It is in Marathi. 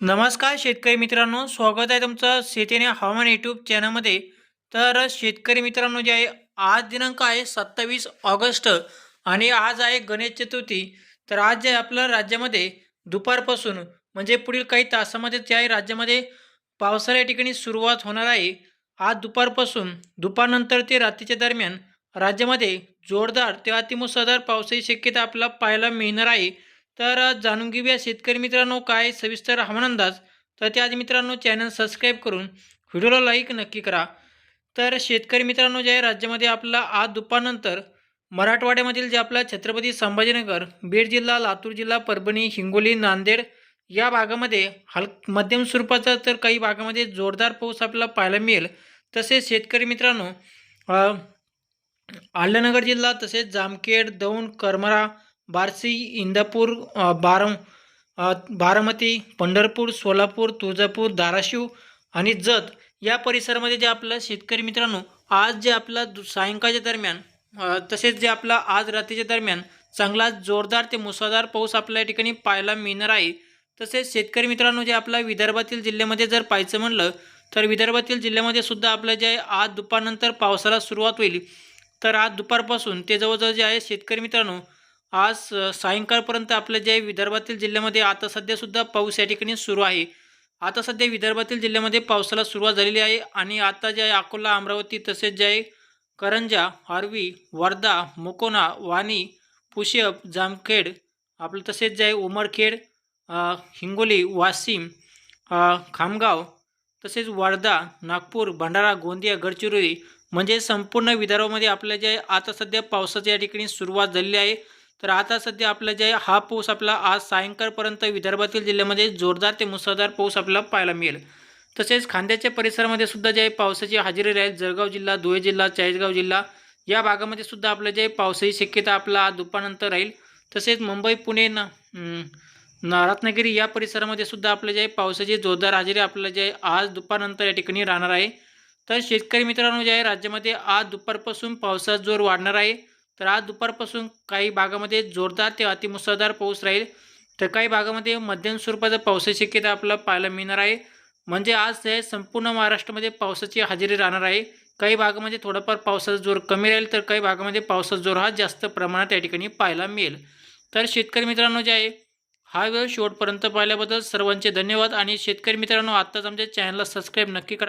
नमस्कार शेतकरी मित्रांनो स्वागत आहे तुमचं शेतीने हवामान यूट्यूब चॅनलमध्ये तर शेतकरी मित्रांनो जे आहे आज दिनांक आहे सत्तावीस ऑगस्ट आणि आज आहे गणेश चतुर्थी. तर आज जे आपल्या आपलं राज्यामध्ये दुपारपासून म्हणजे पुढील काही तासामध्ये जे आहे राज्यामध्ये पावसाळ्या ठिकाणी सुरुवात होणार आहे. आज दुपारपासून दुपारनंतर ते रात्रीच्या दरम्यान राज्यामध्ये जोरदार ते अतिमुसळधार पावसाची शक्यता आपल्याला पाहायला मिळणार आहे. तर जाणून घेऊया शेतकरी मित्रांनो काय सविस्तर हवामान अंदाज तर त्याआधी मित्रांनो चॅनल सबस्क्राईब करून व्हिडिओला लाईक नक्की करा. तर शेतकरी मित्रांनो जे आहे राज्यामध्ये आपला आज दुपारनंतर मराठवाड्यामधील जे आपला छत्रपती संभाजीनगर बीड जिल्हा लातूर जिल्हा परभणी हिंगोली नांदेड या भागामध्ये हल मध्यम स्वरूपाचा तर काही भागामध्ये जोरदार पाऊस आपल्याला पाहायला मिळेल. तसेच शेतकरी मित्रांनो अल्लानगर जिल्हा तसेच जामखेड दौंड करमरा बार्शी इंदापूर बारम बारामती पंढरपूर सोलापूर तुळजापूर धाराशिव आणि जत या परिसरामध्ये जे आपलं शेतकरी मित्रांनो आज जे आपला दु सायंकाळच्या दरम्यान तसेच जे आपला आज रात्रीच्या दरम्यान चांगला जोरदार ते मुसळधार पाऊस आपल्या या ठिकाणी पाहायला मिळणार आहे. तसेच शेतकरी मित्रांनो जे आपल्या विदर्भातील जिल्ह्यामध्ये जर पाहायचं म्हणलं तर विदर्भातील जिल्ह्यामध्ये सुद्धा आपलं जे आहे आज दुपारनंतर पावसाला सुरुवात होईल. तर आज दुपारपासून ते जवळजवळ जे आहे शेतकरी मित्रांनो आज सायंकाळपर्यंत आपल्या जे विदर्भातील जिल्ह्यामध्ये आता सध्यासुद्धा पाऊस या ठिकाणी सुरू आहे. आता सध्या विदर्भातील जिल्ह्यामध्ये पावसाला सुरुवात झालेली आहे आणि आता जे आहे अकोला अमरावती तसेच जे आहे करंजा हार्वी वर्धा मुकोना वाणी पुशेप जामखेड आपलं तसेच जे आहे उमरखेड हिंगोली वाशिम खामगाव तसेच वर्धा नागपूर भंडारा गोंदिया गडचिरोली म्हणजे संपूर्ण विदर्भामध्ये आपल्या जे आता सध्या पावसाच्या या ठिकाणी सुरुवात झालेली आहे. तर आता सध्या आपला जे आहे हा पाऊस आपला आज सायंकाळपर्यंत विदर्भातील जिल्ह्यामध्ये जोरदार ते मुसळधार पाऊस आपल्याला पाहायला मिळेल. तसेच खांद्याच्या परिसरामध्ये सुद्धा जे आहे पावसाची हजेरी राहील. जळगाव जिल्हा धुळे जिल्हा चाळीसगाव जिल्हा या भागामध्ये सुद्धा आपलं जे आहे पावसाची शक्यता आपला आज दुपारनंतर राहील. तसेच मुंबई पुणे ना रत्नागिरी या परिसरामध्ये सुद्धा आपलं जे पावसाची जोरदार हजेरी आपलं जे आहे आज दुपारनंतर या ठिकाणी राहणार आहे. तर शेतकरी मित्रांनो जे आहे राज्यामध्ये आज दुपारपासून पावसाचा जोर वाढणार आहे. तर आज दुपारपासून काही भागामध्ये जोरदार ते अतिमुसळधार पाऊस राहील. तर काही भागामध्ये मध्यम स्वरूपाचा पावसाची शक्यता आपल्याला पाहायला मिळणार आहे. म्हणजे आज हे संपूर्ण महाराष्ट्रामध्ये पावसाची हजेरी राहणार आहे. काही भागामध्ये थोडाफार पावसाचा जोर कमी राहील तर काही भागामध्ये पावसाचा जोर हा जास्त प्रमाणात या ठिकाणी पाहायला मिळेल. तर शेतकरी मित्रांनो जे आहे हा वेळ शेवटपर्यंत पाहिल्याबद्दल सर्वांचे धन्यवाद. आणि शेतकरी मित्रांनो आत्ताच आमच्या चॅनलला सबस्क्राईब नक्की करा.